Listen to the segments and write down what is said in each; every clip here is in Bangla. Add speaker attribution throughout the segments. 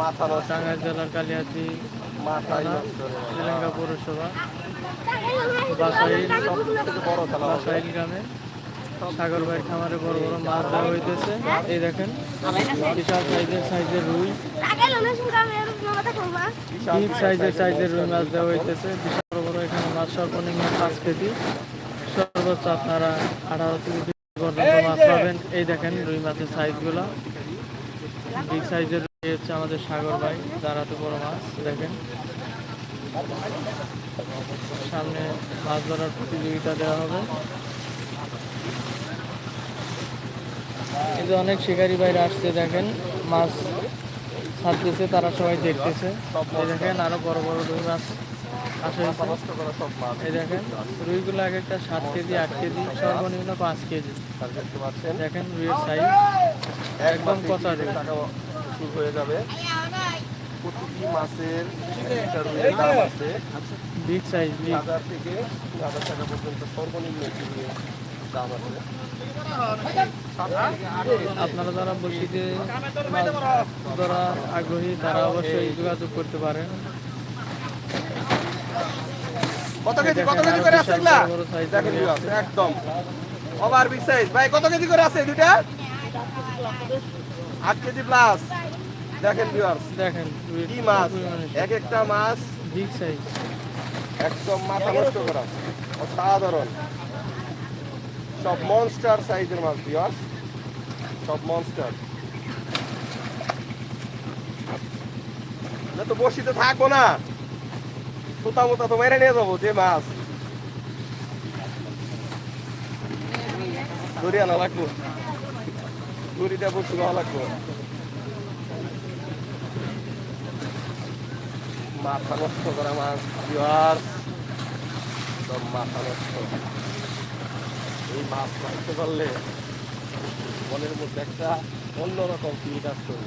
Speaker 1: মাথা
Speaker 2: টাঙ্গাইল জেলার কালিয়াতি থানা পৌরসভা বাসাইল
Speaker 1: বড়
Speaker 2: বাসাইল গ্রামে সাগর ভাই খামারে বড় বড় মাছ দেওয়া হইতেছে। এই দেখেন বিশাল সাইজের সাইজের রুই। বিগ সাইজের সাইজের রুই মাছ দেওয়া হইতেছে। বিশাল বড় বড় এখানে মাছ সর্বনিম্ন পাঁচ কেজি। সর্বোচ্চ আপনারা আঠারো থেকে পর্যন্ত মাছ পাবেন। এই দেখেন রুই মাছের সাইজগুলো। বিগ সাইজের হচ্ছে আমাদের সাগর ভাই যারা তো বড় মাছ, দেখেন। সামনে মাছ ধরার প্রতিযোগিতা দেওয়া হবে। কিন্তু অনেক শিকারী বাইরে আসছে, দেখেন। মাছ ছাড়তেছে, তারা সবাই দেখতেছে। এই দেখেন, আরও বড় বড় রুই মাছ আসা এই দেখেন, রুইগুলো এক একটা সাত কেজি, আট কেজি, সর্বনিম্ন পাঁচ কেজি। দেখেন রুইয়ের সাইজ একদম পচা রুই।
Speaker 1: শুরু হয়ে যাবে। প্রতিটি মাছের একটা রুইয়ের দাম আছে।
Speaker 2: বিগ সাইজ
Speaker 1: হাজার থেকে হাজার টাকা পর্যন্ত সর্বনিম্ন একটি রুইয়ের দাম আছে।
Speaker 2: আপনারা যারা বসিতে মাছ ধরা আগ্রহী তারা অবশ্যই যোগাযোগ করতে পারেন।
Speaker 1: কত কেজি কত কেজি করে এগুলা? দেখেন
Speaker 2: আছে।
Speaker 1: একদম। ওভার বিগ সাইজ ভাই কত কেজি করে আছে দুইটা? আট কেজি প্লাস দেখেন ভিউয়ার্স
Speaker 2: দেখেন
Speaker 1: কি মাছ? এক একটা মাছ
Speaker 2: বিগ সাইজ।
Speaker 1: একদম মাথা নষ্ট করা অসাধারণ। সব মনস্টার সাইজের মাছ ভিউয়ার্স সব মনস্টার না তো বসিতে থাকব না। সুতা মুতা তো মেরে নিয়ে যাব যে মাছ। দড়ি আনা লাগবো। দড়িটা বসে লাগবো। মাথা নষ্ট করা মাছ ভিউয়ার্স সব মাথা নষ্ট। এই মাছ মারতে পারলে মনের মধ্যে একটা অন্যরকম ফিল কাজ করব।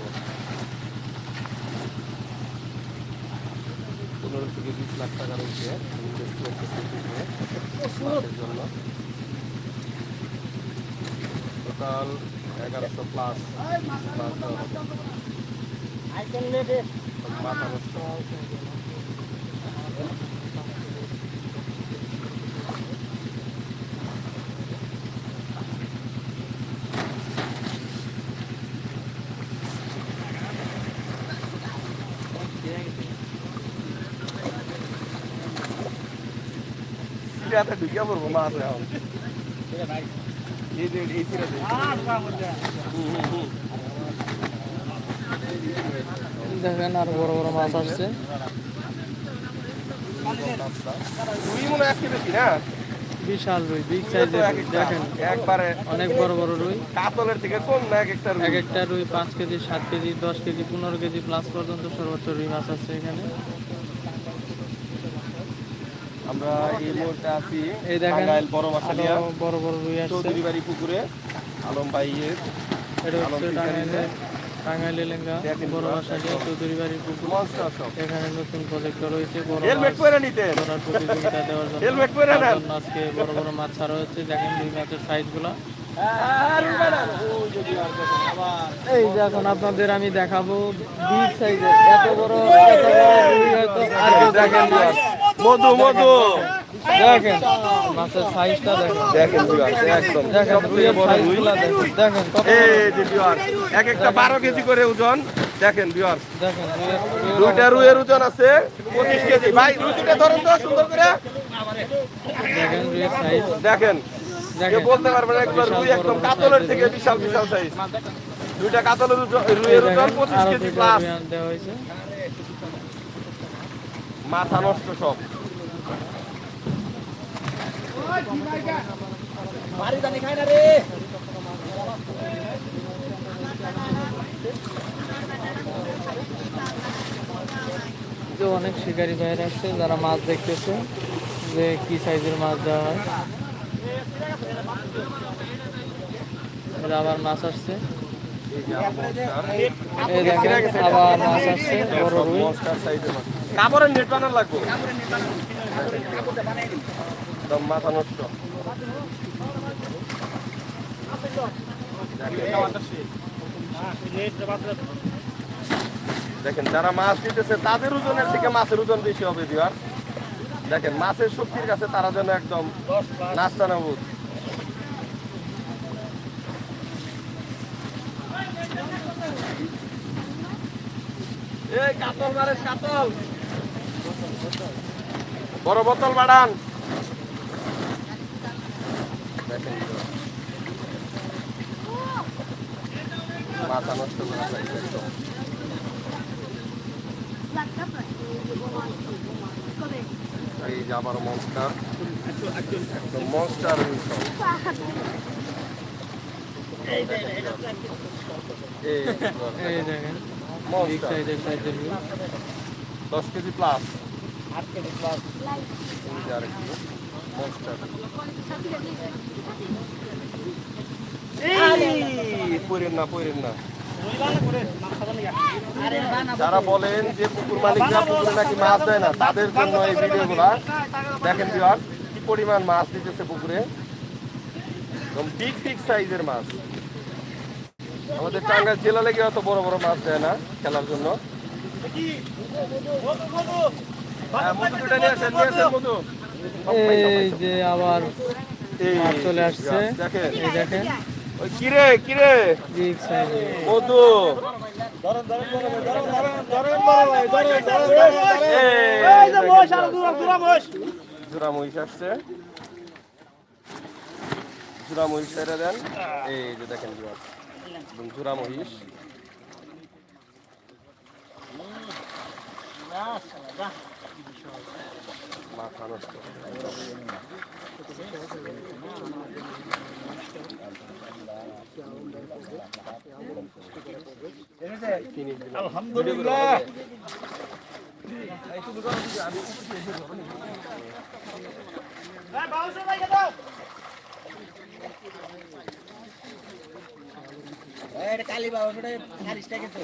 Speaker 1: পনেরো থেকে বিশ লাখ টাকা রয়েছে জন্য। টোটাল এগারোশো প্লাস মাছ দেওয়া হবে। সব মাথা নষ্ট সিরিয়াতে ঢুকিয়া পড়ব মাছ এখন এই যে এই সিরিয়াতে হুম, হুম, হুম।
Speaker 2: দেখেন আর বড় বড় মাছ আসছে। বিশাল রুই বিগ সাইজের দেখেন।
Speaker 1: একবারে
Speaker 2: অনেক বড় বড় রুই।
Speaker 1: কাতলের থেকে কম না এক একটা রুই
Speaker 2: এক একটা রুই পাঁচ কেজি সাত কেজি দশ কেজি পনেরো কেজি প্লাস পর্যন্ত সর্বোচ্চ রুই মাছ আছে এখানে।
Speaker 1: আমরা এই মুহূর্তে আছি
Speaker 2: এই দেখেন
Speaker 1: বড় মাসালিয়া
Speaker 2: আরও বড় বড় রুই আসছে।
Speaker 1: চৌধুরী বাড়ি পুকুরে আলম ভাইয়ের
Speaker 2: এটা হচ্ছে টাঙ্গাইল চৌধুরী বাড়ির পুকুর। এখানে নতুন প্রজেক্ট রয়েছে বড় প্রতিযোগিতা দেওয়ার জন্য। আজকে বড় বড় মাছ ছাড়া হচ্ছে দেখেন রুই মাছের সাইজগুলো এই যে এখন আপনাদের আমি দেখাবো বিগ এত বড় এত
Speaker 1: মধু মধু।
Speaker 2: দেখেন। মাছের সাইজটা দেখেন।
Speaker 1: দেখেন viewers, একদম।
Speaker 2: দেখেন
Speaker 1: বড় রুই
Speaker 2: দেখেন দেখেন কত বড়।
Speaker 1: এই যে viewers, এক একটা বারো কেজি করে ওজন। দেখেন
Speaker 2: রুইয়ের রুইয়ের
Speaker 1: দুইটা রুইয়ের ওজন আছে পঁচিশ কেজি। ভাই রুই দুটা ধরেন তো সুন্দর করে।
Speaker 2: দেখেন রুইয়ের সাইজ
Speaker 1: দেখেন। কেউ বলতে পারবে না একবার রুই একদম কাতলের থেকে বিশাল বিশাল সাইজ দুইটা কাতলের রুইয়ের ওজন কেজি প্লাস
Speaker 2: রুই আন- অনেক শিকারী ভাইয়ের আছে, যারা মাছ দেখতেছে যে কি সাইজের মাছ দেওয়া হয়। আবার মাছ আসছে। আবার মাছ আসছে, বড় রুই।
Speaker 1: কাপড়ের নেট বানার লাগবে। একদম মাথা নষ্ট। দেখেন, যারা মাছ দিতেছে, তাদের ওজনের থেকে মাছের ওজন বেশি হবে ভিউয়ার দেখেন, মাছের শক্তির কাছে তারা যেন একদম নাস্তা এই, কাতল মারে কাতল। বড় বোতল বাড়ান। মাথা নষ্ট করা যায় একদম। এই যে আবার মনস্টার একদম মনস্টার দশ কেজি প্লাস এই যে আরেক যারা বলেন যে পুকুর মালিকরা পুকুরে নাকি মাছ দেয় না তাদের জন্য এই ভিডিওগুলা দেখেন বিহার কি পরিমাণ মাছ দিতেছে পুকুরে। সাইজের মাছ। আমাদের টাঙ্গাইল জেলা লেগে অত বড় বড় মাছ দেয় না খেলার জন্য। হ্যাঁ, মধু নিয়ে আসেন, নিয়ে আসেন মধু। সব পাই, সব পাই,
Speaker 2: এই
Speaker 1: সব
Speaker 2: যে আবার
Speaker 1: এই
Speaker 2: মাছ চলে আসছে
Speaker 1: দেখেন
Speaker 2: এই দেখেন
Speaker 1: ওই কিরে কিরে
Speaker 2: বিগ সাইজের
Speaker 1: মধু এই যে জোড়া মহিষ আসছে জোড়া মহিষ ছেড়ে দেন এই যে দেখেন জোড়া একদম জোড়া মহিষ মাথা নষ্ট আলহামদুলিল্লাহ
Speaker 3: কালী বাবা ওটা সারিসটা কিন্তু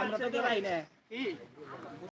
Speaker 3: আমরা তো কেউ না